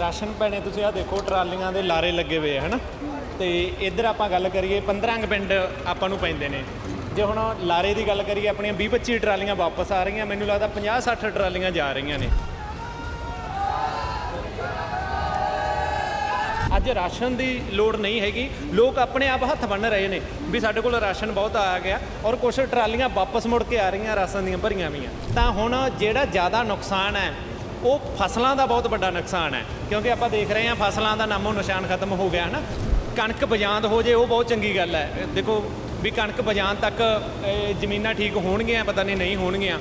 Ration ਭੈਣੇ, ਤੁਸੀਂ ਆ ਦੇਖੋ, ਟਰਾਲੀਆਂ ਦੇ ਲਾਰੇ ਲੱਗੇ ਹੋਏ ਆ, ਹਨਾ? ਤੇ ਇੱਧਰ ਆਪਾਂ ਗੱਲ ਕਰੀਏ 15 ਪਿੰਡ ਆਪਾਂ ਨੂੰ ਪੈਂਦੇ ਨੇ। ਜੇ ਹੁਣ ਲਾਰੇ ਦੀ ਗੱਲ ਕਰੀਏ, ਆਪਣੀਆਂ 20 25 ਟਰਾਲੀਆਂ ਵਾਪਸ ਆ ਰਹੀਆਂ, ਮੈਨੂੰ ਲੱਗਦਾ 50 60 ਟਰਾਲੀਆਂ ਜਾ ਰਹੀਆਂ ਨੇ। ਅੱਜ ਰਾਸ਼ਨ ਦੀ ਲੋੜ ਨਹੀਂ ਹੈਗੀ। ਲੋਕ ਆਪਣੇ ਆਪ ਹੱਥ ਬੰਨ ਰਹੇ ਨੇ ਵੀ ਸਾਡੇ ਕੋਲ ਰਾਸ਼ਨ ਬਹੁਤ ਆ ਗਿਆ ਔਰ ਕੁਝ ਟਰਾਲੀਆਂ ਵਾਪਸ ਮੁੜ ਕੇ ਆ ਰਹੀਆਂ, ਰਾਸ਼ਨ ਦੀਆਂ ਭਰੀਆਂ ਵੀਆਂ ਤਾਂ ਹੁਣ ਜਿਹੜਾ ਜ਼ਿਆਦਾ ਨੁਕਸਾਨ ਹੈ ਉਹ ਫਸਲਾਂ ਦਾ ਬਹੁਤ ਵੱਡਾ ਨੁਕਸਾਨ ਹੈ, ਕਿਉਂਕਿ ਆਪਾਂ ਦੇਖ ਰਹੇ ਹਾਂ ਫਸਲਾਂ ਦਾ ਨਾਮੋ ਨਿਸ਼ਾਨ ਖਤਮ ਹੋ ਗਿਆ ਹੈ ਨਾ ਕਣਕ ਬਜਾਂਦ ਹੋ ਜੇ, ਉਹ ਬਹੁਤ ਚੰਗੀ ਗੱਲ ਹੈ। ਦੇਖੋ ਵੀ ਕਣਕ ਬਜਾਨ ਤੱਕ ਜ਼ਮੀਨਾਂ ਠੀਕ ਹੋਣਗੀਆਂ, ਪਤਾ ਨਹੀਂ ਨਹੀਂ ਹੋਣਗੀਆਂ।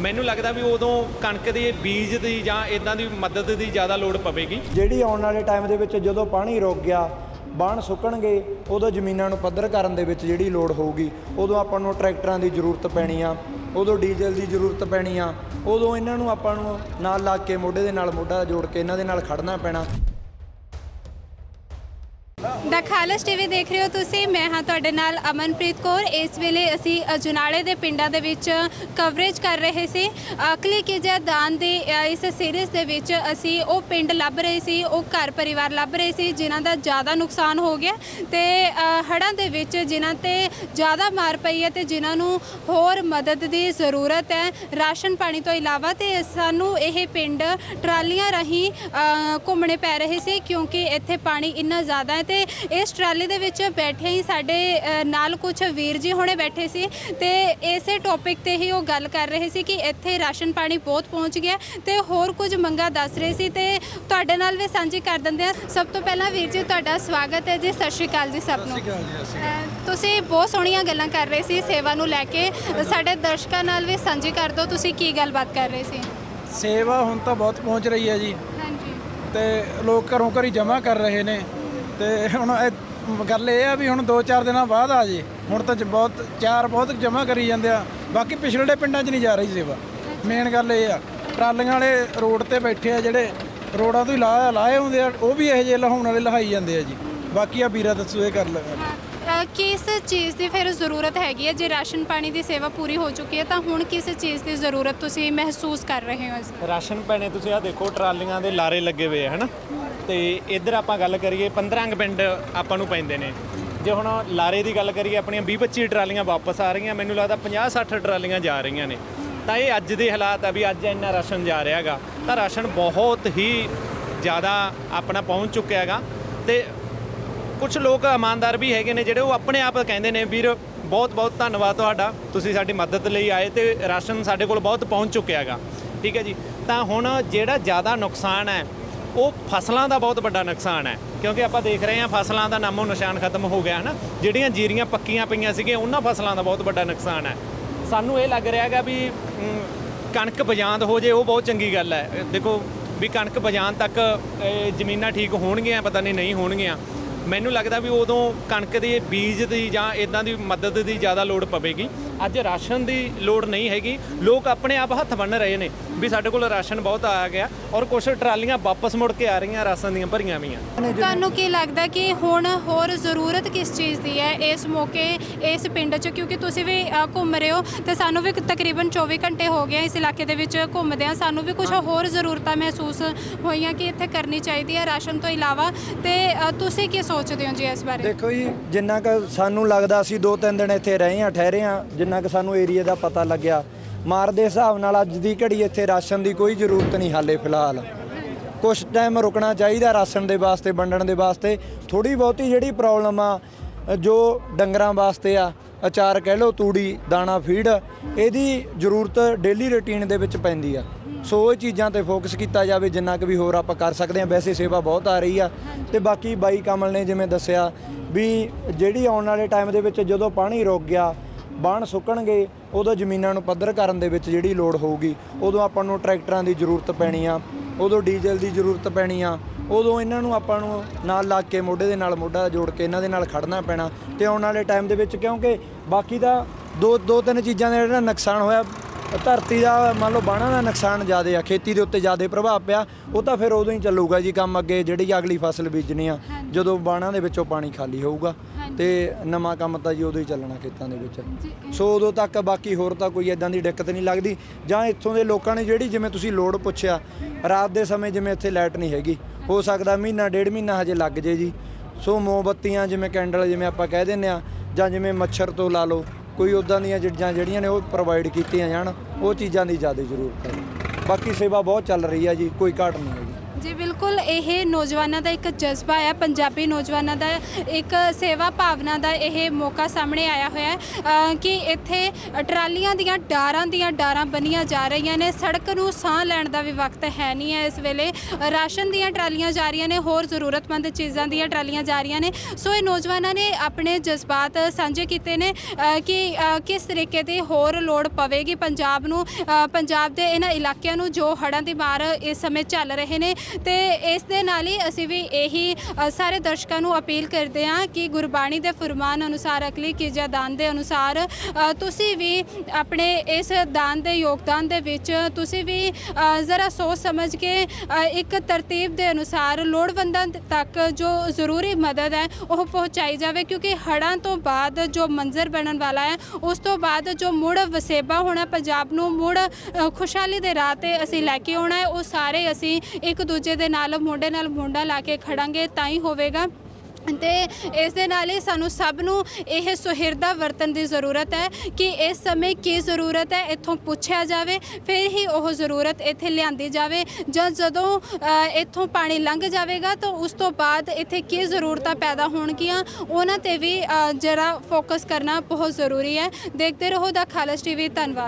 ਮੈਨੂੰ ਲੱਗਦਾ ਵੀ ਉਦੋਂ ਕਣਕ ਦੇ ਬੀਜ ਦੀ ਜਾਂ ਇਦਾਂ ਦੀ ਮਦਦ ਦੀ ਜ਼ਿਆਦਾ ਲੋੜ ਪਵੇਗੀ। ਜਿਹੜੀ ਆਉਣ ਵਾਲੇ ਟਾਈਮ ਦੇ ਵਿੱਚ ਜਦੋਂ ਪਾਣੀ ਰੁਕ ਗਿਆ, ਬਾਣ ਸੁੱਕਣਗੇ, ਉਦੋਂ ਜ਼ਮੀਨਾਂ ਨੂੰ ਪੱਧਰ ਕਰਨ ਦੇ ਵਿੱਚ ਜਿਹੜੀ ਲੋੜ ਹੋਊਗੀ, ਉਦੋਂ ਆਪਾਂ ਨੂੰ ਟਰੈਕਟਰਾਂ ਦੀ ਜ਼ਰੂਰਤ ਪੈਣੀ ਆ। ਉਦੋਂ ਡੀਜ਼ਲ ਦੀ ਜ਼ਰੂਰਤ ਪੈਣੀ ਆ। ਉਦੋਂ ਇਹਨਾਂ ਨੂੰ ਆਪਾਂ ਨੂੰ ਨਾਲ ਲਾ ਕੇ ਮੋਢੇ ਦੇ ਨਾਲ ਮੋਢਾ ਜੋੜ ਕੇ ਇਹਨਾਂ ਦੇ ਨਾਲ ਖੜਨਾ ਪੈਣਾ। ਦਾ ਖਾਲਸ ਟੀਵੀ ਦੇਖ ਰਹੇ ਹੋ ਤੁਸੀਂ। ਮੈਂ ਹਾਂ ਤੁਹਾਡੇ ਨਾਲ ਅਮਨਪ੍ਰੀਤ ਕੌਰ। ਇਸ ਵੇਲੇ ਅਸੀਂ ਅਜਨਾਲੇ ਦੇ ਪਿੰਡਾਂ ਦੇ ਵਿੱਚ ਕਵਰੇਜ ਕਰ ਰਹੇ ਸੀ। ਅਕਲੀ ਕੀ ਦਾਨ ਦੀ ਇਸ ਸੀਰੀਜ਼ ਦੇ ਵਿੱਚ ਅਸੀਂ ਉਹ ਪਿੰਡ ਲੱਭ ਰਹੇ ਸੀ ਉਹ ਘਰ ਪਰਿਵਾਰ ਲੱਭ ਰਹੇ ਸੀ ਜਿਨ੍ਹਾਂ ਦਾ ਜ਼ਿਆਦਾ ਨੁਕਸਾਨ ਹੋ ਗਿਆ ਤੇ ਅ, ਹੜ੍ਹਾਂ ਦੇ ਵਿੱਚ ਜਿਨ੍ਹਾਂ ਤੇ ਜ਼ਿਆਦਾ ਮਾਰ ਪਈ ਹੈ ਤੇ ਜਿਨ੍ਹਾਂ ਨੂੰ ਹੋਰ ਮਦਦ ਦੀ ਜ਼ਰੂਰਤ ਹੈ। ਰਾਸ਼ਨ ਪਾਣੀ ਤੋਂ ਇਲਾਵਾ ਤੇ ਸਾਨੂੰ ਇਹ ਪਿੰਡ ਟਰਾਲੀਆਂ ਰਾਹੀਂ ਘੁੰਮਣੇ ਪੈ ਰਹੇ ਸੀ ਕਿਉਂਕਿ ਇੱਥੇ ਪਾਣੀ ਇੰਨਾ ਜ਼ਿਆਦਾ ਹੈ ਤੇ ਇਸ ਟਰਾਲੀ ਦੇ ਵਿੱਚ ਬੈਠੇ ਹੀ ਸਾਡੇ ਨਾਲ ਕੁਝ ਵੀਰ ਜੀ ਹੁਣੇ ਬੈਠੇ ਸੀ ਤੇ ਇਸੇ ਟੌਪਿਕ ਤੇ ਹੀ ਉਹ ਗੱਲ ਕਰ ਰਹੇ ਸੀ ਕਿ ਇੱਥੇ ਰਾਸ਼ਨ ਪਾਣੀ ਬਹੁਤ ਪਹੁੰਚ ਗਿਆ ਤੇ ਹੋਰ ਕੁਝ ਮੰਗਾ ਦੱਸ ਰਹੇ ਸੀ ਤੇ ਤੁਹਾਡੇ ਨਾਲ ਵੀ ਸਾਂਝੀ ਕਰ ਦਿੰਦੇ ਆ ਸਭ ਤੋਂ ਪਹਿਲਾਂ ਵੀਰ ਜੀ ਤੁਹਾਡਾ ਸਵਾਗਤ ਹੈ ਜੀ ਸਤਿ ਸ਼੍ਰੀ ਅਕਾਲ ਜੀ ਸਭ ਨੂੰ। ਤੁਸੀਂ ਬਹੁਤ ਸੋਹਣੀਆਂ ਗੱਲਾਂ ਕਰ ਰਹੇ ਸੀ ਸੇਵਾ ਨੂੰ ਲੈ ਕੇ। ਸਾਡੇ ਦਰਸ਼ਕਾਂ ਨਾਲ ਵੀ ਸਾਂਝੀ ਕਰ ਦਿਓ ਤੁਸੀਂ ਕੀ ਗੱਲਬਾਤ ਕਰ ਰਹੇ ਸੀ? ਸੇਵਾ ਹੁਣ ਤਾਂ ਬਹੁਤ ਪਹੁੰਚ ਰਹੀ ਹੈ ਜੀ। ਹਾਂਜੀ। ਤੇ ਲੋਕ ਘਰੋਂ ਘਰੀ ਜਮ੍ਹਾਂ ਕਰ ਰਹੇ ਨੇ। ਤੇ ਹੁਣ ਇਹ ਗੱਲ ਇਹ ਆ ਵੀ ਹੁਣ 2-4 ਦਿਨਾਂ ਬਾਅਦ ਆ ਜੇ। ਹੁਣ ਤਾਂ ਜ- ਬਹੁਤ ਚਾਰ ਬਹੁਤ ਜਮ੍ਹਾਂ ਕਰੀ ਜਾਂਦੇ ਆ। ਬਾਕੀ ਪਿਛਲੇ ਪਿੰਡਾਂ 'ਚ ਨਹੀਂ ਜਾ ਰਹੀ ਸੇਵਾ। ਮੇਨ ਗੱਲ ਇਹ ਆ ਟਰਾਲੀਆਂ ਵਾਲੇ ਰੋਡ ਤੇ ਬੈਠੇ ਆ ਜਿਹੜੇ ਰੋਡਾਂ ਤੋਂ ਹੀ ਲਾ ਲਾਏ ਹੁੰਦੇ ਆ ਉਹ ਵੀ ਇਹੋ ਜਿਹੇ ਲਹਾਉਣ ਵਾਲੇ ਲਹਾਈ ਜਾਂਦੇ ਆ ਜੀ। ਬਾਕੀ ਆ ਵੀਰਾ ਦੱਸੋ ਇਹ ਕਰ ਲੈ ਅ, ਕਿਸ ਚੀਜ਼ ਦੀ ਫਿਰ ਜ਼ਰੂਰਤ ਹੈਗੀ ਹੈ ਜੇ ਰਾਸ਼ਨ ਪਾਣੀ ਦੀ ਸੇਵਾ ਪੂਰੀ ਹੋ ਚੁੱਕੀ ਹੈ ਤਾਂ ਹੁਣ ਕਿਸ ਚੀਜ਼ ਦੀ ਜ਼ਰੂਰਤ ਤੁਸੀਂ ਮਹਿਸੂਸ ਕਰ ਰਹੇ ਹੋ? ਰਾਸ਼ਨ ਪੈਣੇ ਤੁਸੀਂ ਆ ਦੇਖੋ ਟਰਾਲੀਆਂ ਦੇ ਲਾਰੇ ਲੱਗੇ ਹੋਏ ਆ ਹਨਾ? ਤੇ ਇੱਧਰ ਆਪਾਂ ਗੱਲ ਕਰੀਏ 15 ਕੁ ਪਿੰਡ ਆਪਾਂ ਨੂੰ ਪੈਂਦੇ ਨੇ। ਜੇ ਹੁਣ ਲਾਰੇ ਦੀ ਗੱਲ ਕਰੀਏ, ਆਪਣੀਆਂ 20 25 ਟਰਾਲੀਆਂ ਵਾਪਸ ਆ ਰਹੀਆਂ, ਮੈਨੂੰ ਲੱਗਦਾ 50 60 ਟਰਾਲੀਆਂ ਜਾ ਰਹੀਆਂ ਨੇ। ਤਾਂ ਇਹ ਅੱਜ ਦੇ ਹਾਲਾਤ ਆ ਵੀ ਅੱਜ ਇੰਨਾ ਰਾਸ਼ਨ ਜਾ ਰਿਹਾ ਹੈਗਾ। ਤਾਂ ਰਾਸ਼ਨ ਬਹੁਤ ਹੀ ਜ਼ਿਆਦਾ ਆਪਣਾ ਪਹੁੰਚ ਚੁੱਕਿਆ ਹੈਗਾ। ਤੇ ਕੁਝ ਲੋਕ ਇਮਾਨਦਾਰ ਵੀ ਹੈਗੇ ਨੇ, ਜਿਹੜੇ ਉਹ ਆਪਣੇ ਆਪ ਕਹਿੰਦੇ ਨੇ, ਵੀਰ ਬਹੁਤ ਬਹੁਤ ਧੰਨਵਾਦ ਤੁਹਾਡਾ, ਤੁਸੀਂ ਸਾਡੀ ਮਦਦ ਲਈ ਆਏ ਤੇ ਰਾਸ਼ਨ ਸਾਡੇ ਕੋਲ ਬਹੁਤ ਪਹੁੰਚ ਚੁੱਕਿਆ ਹੈਗਾ। ਠੀਕ ਹੈ ਜੀ? ਤਾਂ ਹੁਣ ਜਿਹੜਾ ਜ਼ਿਆਦਾ ਨੁਕਸਾਨ ਹੈ ਉਹ ਫਸਲਾਂ ਦਾ ਬਹੁਤ ਵੱਡਾ ਨੁਕਸਾਨ ਹੈ, ਕਿਉਂਕਿ ਆਪਾਂ ਦੇਖ ਰਹੇ ਹਾਂ ਫਸਲਾਂ ਦਾ ਨਾਮੋ ਨਿਸ਼ਾਨ ਖਤਮ ਹੋ ਗਿਆ ਹੈ ਨਾ ਜਿਹੜੀਆਂ ਜੀਰੀਆਂ ਪੱਕੀਆਂ ਪਈਆਂ ਸੀਗੀਆਂ, ਉਹਨਾਂ ਫਸਲਾਂ ਦਾ ਬਹੁਤ ਵੱਡਾ ਨੁਕਸਾਨ ਹੈ। ਸਾਨੂੰ ਇਹ ਲੱਗ ਰਿਹਾ ਹੈਗਾ ਵੀ ਕਣਕ ਬਜਾਂਦ ਹੋ ਜੇ, ਉਹ ਬਹੁਤ ਚੰਗੀ ਗੱਲ ਹੈ। ਦੇਖੋ ਵੀ ਕਣਕ ਬਜਾਨ ਤੱਕ ਜ਼ਮੀਨਾਂ ਠੀਕ ਹੋਣਗੀਆਂ, ਪਤਾ ਨਹੀਂ ਨਹੀਂ ਹੋਣਗੀਆਂ। ਮੈਨੂੰ ਲੱਗਦਾ ਵੀ ਉਦੋਂ ਕਣਕ ਦੇ ਬੀਜ ਦੀ ਜਾਂ ਇਦਾਂ ਦੀ ਮਦਦ ਦੀ ਜ਼ਿਆਦਾ ਲੋੜ ਪਵੇਗੀ। ਅੱਜ ਰਾਸ਼ਨ ਦੀ ਲੋੜ ਨਹੀਂ ਹੈਗੀ। ਲੋਕ ਆਪਣੇ ਆਪ ਹੱਥ ਬੰਨ ਰਹੇ ਨੇ। ਵੀ ਸਾਡੇ ਕੋਲ ਰਾਸ਼ਨ ਬਹੁਤ ਆ ਗਿਆ ਔਰ ਕੁਝ ਟਰਾਲੀਆਂ ਵਾਪਸ ਮੁੜ ਕੇ ਆ ਰਹੀਆਂ ਰਾਸ਼ਨ ਦੀਆਂ ਭਰੀਆਂ ਵੀਆਂ। ਤੁਹਾਨੂੰ ਕੀ ਲੱਗਦਾ ਕਿ ਹੁਣ ਹੋਰ ਜ਼ਰੂਰਤ ਕਿਸ ਚੀਜ਼ ਦੀ ਹੈ ਇਸ ਮੌਕੇ ਇਸ ਪਿੰਡ 'ਚ? ਕਿਉਂਕਿ ਤੁਸੀਂ ਵੀ ਅ, ਘੁੰਮ ਰਹੇ ਹੋ ਤੇ ਸਾਨੂੰ ਵੀ ਤਕਰੀਬਨ 24 ਘੰਟੇ ਹੋ ਗਏ ਆ ਇਸ ਇਲਾਕੇ ਦੇ ਵਿੱਚ ਘੁੰਮਦੇ ਆ। ਸਾਨੂੰ ਵੀ ਕੁਝ ਹੋਰ ਜ਼ਰੂਰਤਾਂ ਮਹਿਸੂਸ ਹੋਈਆਂ ਕਿ ਇੱਥੇ ਕਰਨੀ ਚਾਹੀਦੀ ਹੈ ਰਾਸ਼ਨ ਤੋਂ ਇਲਾਵਾ। ਤੇ ਅ, ਤੁਸੀਂ ਕੀ ਸੋਚਦੇ ਹੋ ਜੀ ਇਸ ਬਾਰੇ? ਦੇਖੋ ਜੀ ਜਿੰਨਾ ਕੁ ਸਾਨੂੰ ਲੱਗਦਾ ਸੀ ਦੋ ਤਿੰਨ ਦਿਨ ਇੱਥੇ ਰਹੇ ਆ ਠਹਿਰੇ ਆ ਜਿੰਨਾ ਕੁ ਸਾਨੂੰ ਏਰੀਆ ਦਾ ਪਤਾ ਲੱਗਿਆ ਮਾਰ ਦੇ ਹਿਸਾਬ ਨਾਲ ਅੱਜ ਦੀ ਘੜੀ ਇੱਥੇ ਰਾਸ਼ਨ ਦੀ ਕੋਈ ਜ਼ਰੂਰਤ ਨਹੀਂ ਹਾਲੇ ਫਿਲਹਾਲ। ਕੁਝ ਟਾਈਮ ਰੁਕਣਾ ਚਾਹੀਦਾ ਰਾਸ਼ਨ ਦੇ ਵਾਸਤੇ ਵੰਡਣ ਦੇ ਵਾਸਤੇ। ਥੋੜੀ ਬਹੁਤੀ ਜਿਹੜੀ ਪ੍ਰੋਬਲਮ ਆ ਜੋ ਡੰਗਰਾਂ ਵਾਸਤੇ ਆ ਅਚਾਰ ਕਹਿ ਲਓ ਤੂੜੀ ਦਾਣਾ ਫੀਡ ਇਹਦੀ ਜ਼ਰੂਰਤ ਡੇਲੀ ਰੁਟੀਨ ਦੇ ਵਿੱਚ ਪੈਂਦੀ ਆ। ਸੋ ਇਹ ਚੀਜ਼ਾਂ ਤੇ ਫੋਕਸ ਕੀਤਾ ਜਾਵੇ ਜਿੰਨਾ ਕੁ ਵੀ ਹੋਰ ਆਪਾਂ ਕਰ ਸਕਦੇ ਹਾਂ ਵੈਸੇ ਸੇਵਾ ਬਹੁਤ ਆ ਰਹੀ ਆ। ਤੇ ਬਾਕੀ ਬਾਈ ਕਮਲ ਨੇ ਜਿਵੇਂ ਦੱਸਿਆ ਵੀ ਜਿਹੜੀ ਆਉਣ ਵਾਲੇ ਟਾਈਮ ਦੇ ਵਿੱਚ ਜਦੋਂ ਪਾਣੀ ਰੁਕ ਗਿਆ ਬਾਣ ਸੁੱਕਣਗੇ, ਉਦੋਂ ਜ਼ਮੀਨਾਂ ਨੂੰ ਪੱਧਰ ਕਰਨ ਦੇ ਵਿੱਚ ਜਿਹੜੀ ਲੋੜ ਹੋਊਗੀ, ਉਦੋਂ ਆਪਾਂ ਨੂੰ ਟਰੈਕਟਰਾਂ ਦੀ ਜ਼ਰੂਰਤ ਪੈਣੀ ਆ, ਉਦੋਂ ਡੀਜ਼ਲ ਦੀ ਜ਼ਰੂਰਤ ਪੈਣੀ ਆ, ਉਦੋਂ ਇਹਨਾਂ ਨੂੰ ਆਪਾਂ ਨੂੰ ਨਾਲ ਲਾ ਕੇ ਮੋਢੇ ਦੇ ਨਾਲ ਮੋਢਾ ਜੋੜ ਕੇ ਇਹਨਾਂ ਦੇ ਨਾਲ ਖੜਨਾ ਪੈਣਾ ਤੇ ਆਉਣ ਵਾਲੇ ਟਾਈਮ ਦੇ ਵਿੱਚ ਕਿਉਂਕਿ ਬਾਕੀ ਦਾ ਦੋ ਦੋ ਤਿੰਨ ਚੀਜ਼ਾਂ ਦਾ ਜਿਹੜਾ ਨੁਕਸਾਨ ਹੋਇਆ ਧਰਤੀ ਦਾ ਮੰਨ ਲਓ ਬਾਣਾ ਦਾ ਨੁਕਸਾਨ ਜ਼ਿਆਦਾ ਆ ਖੇਤੀ ਦੇ ਉੱਤੇ ਜ਼ਿਆਦਾ ਪ੍ਰਭਾਵ ਪਿਆ ਉਹ ਤਾਂ ਫਿਰ ਉਦੋਂ ਹੀ ਚੱਲੂਗਾ ਜੀ ਕੰਮ ਅੱਗੇ ਜਿਹੜੀ ਅਗਲੀ ਫਸਲ ਬੀਜਣੀ ਆ ਜਦੋਂ ਬਾਣਾ ਦੇ ਵਿੱਚੋਂ ਪਾਣੀ ਖਾਲੀ ਹੋਊਗਾ ਤੇ ਨਵਾਂ ਕੰਮ ਤਾਂ ਜੀ ਉਦੋਂ ਹੀ ਚੱਲਣਾ ਖੇਤਾਂ ਦੇ ਵਿੱਚ। ਸੋ ਉਦੋਂ ਤੱਕ ਬਾਕੀ ਹੋਰ ਤਾਂ ਕੋਈ ਇਦਾਂ ਦੀ ਦਿੱਕਤ ਨਹੀਂ ਲੱਗਦੀ ਜਾਂ ਇੱਥੋਂ ਦੇ ਲੋਕਾਂ ਨੇ ਜਿਹੜੀ ਜਿਵੇਂ ਤੁਸੀਂ ਲੋੜ ਪੁੱਛਿਆ ਰਾਤ ਦੇ ਸਮੇਂ ਜਿਵੇਂ ਇੱਥੇ ਲਾਈਟ ਨਹੀਂ ਹੈਗੀ ਹੋ ਸਕਦਾ ਮਹੀਨਾ ਡੇਢ ਮਹੀਨਾ ਹਜੇ ਲੱਗ ਜੇ ਜੀ। ਸੋ ਮੋਮਬੱਤੀਆਂ ਜਿਵੇਂ ਕੈਂਡਲ ਜਿਵੇਂ ਆਪਾਂ ਕਹਿ ਦਿੰਦੇ ਆ ਜਾਂ ਜਿਵੇਂ ਮੱਛਰ ਤੋਂ ਲਾ ਲਓ ਕੋਈ ਉਦਾਂ ਦੀਆਂ ਚੀਜ਼ਾਂ ਜਿਹੜੀਆਂ ਨੇ ਉਹ ਪ੍ਰੋਵਾਈਡ ਕੀਤੀਆਂ ਜਾਣ, ਉਹ ਚੀਜ਼ਾਂ ਦੀ ਜ਼ਿਆਦਾ ਜ਼ਰੂਰਤ ਹੈ। ਬਾਕੀ ਸੇਵਾ ਬਹੁਤ ਚੱਲ ਰਹੀ ਹੈ ਜੀ, ਕੋਈ ਘਾਟ ਨਹੀਂ ਹੈ ਜੀ, ਬਿਲਕੁਲ, ਇਹ ਨੌਜਵਾਨਾਂ ਦਾ ਇੱਕ ਜਜ਼ਬਾ ਹੈ, ਪੰਜਾਬੀ ਨੌਜਵਾਨਾਂ ਦਾ ਇੱਕ ਸੇਵਾ ਭਾਵਨਾ ਦਾ ਇਹ ਮੌਕਾ ਸਾਹਮਣੇ ਆਇਆ ਹੋਇਆ ਹੈ। ਕਿ ਇੱਥੇ ਟਰਾਲੀਆਂ ਦੀਆਂ ਡਾਰਾਂ ਦੀਆਂ ਡਾਰਾਂ ਬਣੀਆਂ ਜਾ ਰਹੀਆਂ ਨੇ, ਸੜਕ ਨੂੰ ਸਾਹ ਲੈਣ ਦਾ ਵੀ ਵਕਤ ਹੈ ਨਹੀਂ ਹੈ ਇਸ ਵੇਲੇ। ਰਾਸ਼ਨ ਦੀਆਂ ਟਰਾਲੀਆਂ ਜਾ ਰਹੀਆਂ ਨੇ, ਹੋਰ ਜ਼ਰੂਰਤਮੰਦ ਚੀਜ਼ਾਂ ਦੀਆਂ ਟਰਾਲੀਆਂ ਜਾ ਰਹੀਆਂ ਨੇ। ਸੋ ਇਹ ਨੌਜਵਾਨਾਂ ਨੇ ਆਪਣੇ ਜਜ਼ਬਾਤ ਸਾਂਝੇ ਕੀਤੇ ਨੇ ਕਿ ਕਿਸ ਤਰੀਕੇ ਦੀ ਹੋਰ ਲੋੜ ਪਵੇਗੀ ਪੰਜਾਬ ਨੂੰ। ਪੰਜਾਬ ਦੇ ਇਹਨਾਂ ਇਲਾਕਿਆਂ ਨੂੰ ਜੋ ਹੜ੍ਹਾਂ ਦੀ ਮਾਰ ਇਸ ਸਮੇਂ ਚੱਲ ਰਹੇ ਨੇ ਤੇ ਇਸ ਦੇ ਨਾਲ ਹੀ ਅਸੀਂ ਵੀ ਇਹੀ ਸਾਰੇ ਦਰਸ਼ਕਾਂ ਨੂੰ ਅਪੀਲ ਕਰਦੇ ਹਾਂ ਕਿ ਗੁਰਬਾਣੀ ਦੇ ਫਰਮਾਨ ਅਨੁਸਾਰ, ਅਕਲੀ ਕੀਜਾ ਦਾਨ ਦੇ ਅਨੁਸਾਰ ਤੁਸੀਂ ਵੀ ਆਪਣੇ ਇਸ ਦਾਨ ਦੇ ਯੋਗਦਾਨ ਦੇ ਵਿੱਚ ਤੁਸੀਂ ਵੀ ਜ਼ਰਾ ਸੋਚ ਸਮਝ ਕੇ ਇੱਕ ਤਰਤੀਬ ਦੇ ਅਨੁਸਾਰ ਲੋੜਵੰਦਾਂ ਤੱਕ ਜੋ ਜ਼ਰੂਰੀ ਮਦਦ ਹੈ ਉਹ ਪਹੁੰਚਾਈ ਜਾਵੇ, ਕਿਉਂਕਿ ਹੜ੍ਹਾਂ ਤੋਂ ਬਾਅਦ ਜੋ ਮੰਜ਼ਰ ਬਣਨ ਵਾਲਾ ਹੈ, ਉਸ ਤੋਂ ਬਾਅਦ ਜੋ ਮੁੜ ਵਸੇਬਾ ਹੋਣਾ, ਪੰਜਾਬ ਨੂੰ ਮੁੜ ਖੁਸ਼ਹਾਲੀ ਦੇ ਰਾਹ ਤੇ ਅਸੀਂ ਲੈ ਕੇ ਆਉਣਾ ਹੈ, ਉਹ ਸਾਰੇ ਅਸੀਂ ਇੱਕ ਦੂਜੇ ਦੇ ਨਾਲ ਮੋਢੇ ਨਾਲ ਮੋਢਾ ਲਾ ਕੇ ਖੜਾਂਗੇ ਤਾਂ ਹੀ ਹੋਵੇਗਾ। ਤੇ ਇਸ ਦੇ ਨਾਲ ਹੀ ਸਾਨੂੰ ਸਭ ਨੂੰ ਇਹ ਸੁਹਿਰਦਾ ਵਰਤਨ ਦੀ ਜ਼ਰੂਰਤ ਹੈ ਕਿ ਇਸ ਸਮੇਂ ਕੀ ਜ਼ਰੂਰਤ ਹੈ ਇੱਥੋਂ ਪੁੱਛਿਆ ਜਾਵੇ ਫਿਰ ਹੀ ਉਹ ਜ਼ਰੂਰਤ ਇੱਥੇ ਲਿਆਂਦੀ ਜਾਵੇ। ਜਾਂ ਜਦੋਂ ਇੱਥੋਂ ਪਾਣੀ ਲੰਘ ਜਾਵੇਗਾ ਤਾਂ ਉਸ ਤੋਂ ਬਾਅਦ ਇੱਥੇ ਕੀ ਜ਼ਰੂਰਤਾਂ ਪੈਦਾ ਹੋਣਗੀਆਂ ਉਹਨਾਂ ਤੇ ਵੀ ਅ, ਜਰਾ ਫੋਕਸ ਕਰਨਾ ਬਹੁਤ ਜ਼ਰੂਰੀ ਹੈ। ਦੇਖਦੇ ਰਹੋ ਦਾ ਖਾਲਸ ਟੀਵੀ ਧੰਨਵਾਦ।